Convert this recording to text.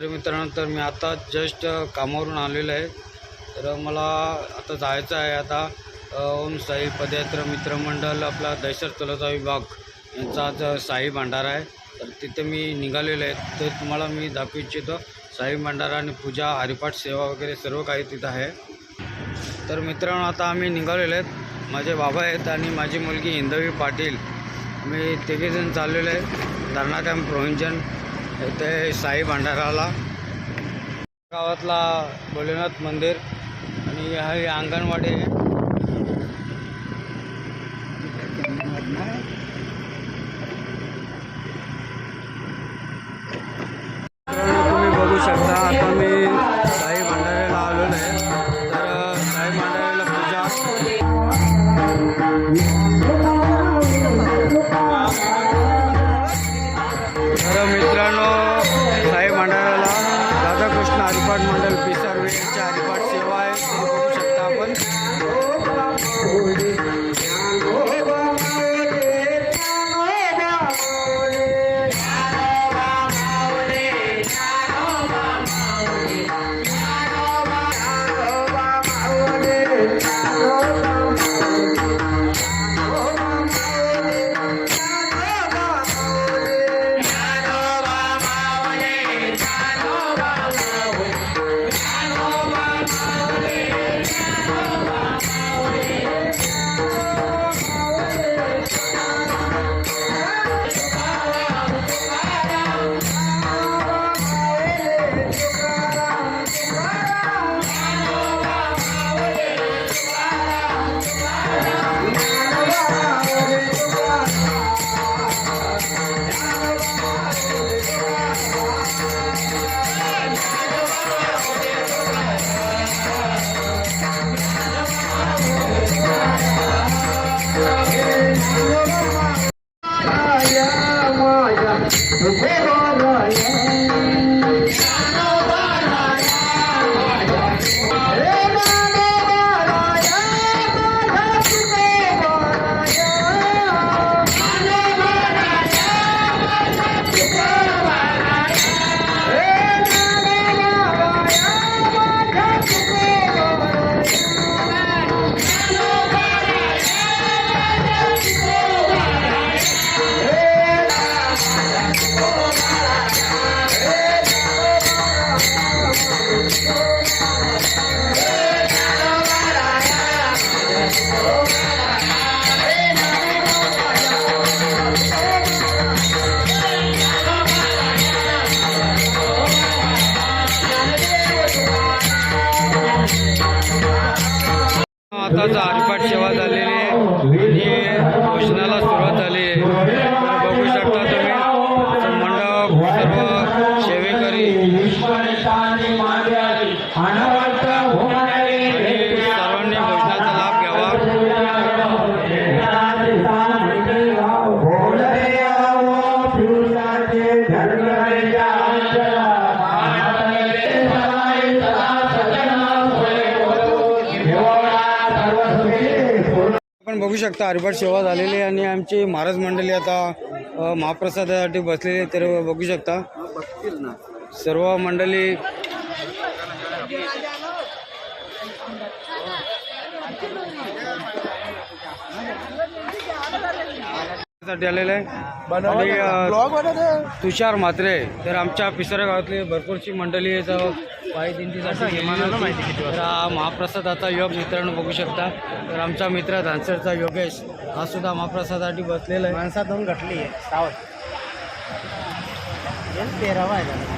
तर मित्रांनो तर मी आता जस्ट कामावरून आलेलो आहे. तर मला आता जायचं आहे आता ओम साई पदयात्रा मित्रमंडळ आपला दहशत तलाचा विभाग यांचा आज साई भंडारा आहे. तर तिथे मी निघालेलो आहे. तर तुम्हाला मी दाखवू इच्छितो साई भंडारा आणि पूजा हरिपाठ सेवा वगैरे सर्व काही तिथं आहे. तर मित्रांनो आता आम्ही निघालेलो आहेत. माझे बाबा आहेत आणि माझी मुलगी हिंदवी पाटील. मी तिघेजण चाललेलो आहे. धरणा कॅम्प रोहिंजन इथे साई भंडाराला गावातला भोलेनाथ मंदिर आणि हे अंगणवाडी आहे. तुम्ही बघू शकता आता मी साई भंडाऱ्याला आलेलो आहे. तर साई भंडाऱ्याला पूजा. মন্ডল O povo आताच हरिपाठ सेवा झालेली आहे आणि भोजनाला सुरुवात झाली आहे. बघू शकता तुम्ही मंडप सर्व सेवेकरी आपण बघू शकता हरिपाठ सेवा झालेली आहे आणि आमची महाराज मंडळी आता महाप्रसादासाठी बसलेली तर बघू शकता. सर्व मंडळी साठी आलेले आहे. आणि तुषार म्हात्रे तर आमच्या पिसरा गावातली भरपूरशी मंडळी आहे तर पायी दिंडीसाठी. तर हा महाप्रसादाचा योग मित्रांनो बघू शकता. तर आमचा मित्र धानसरचा योगेश हा सुद्धा महाप्रसादासाठी बसलेला आहे. माणसात दोन घटली आहे तेरावा आहे.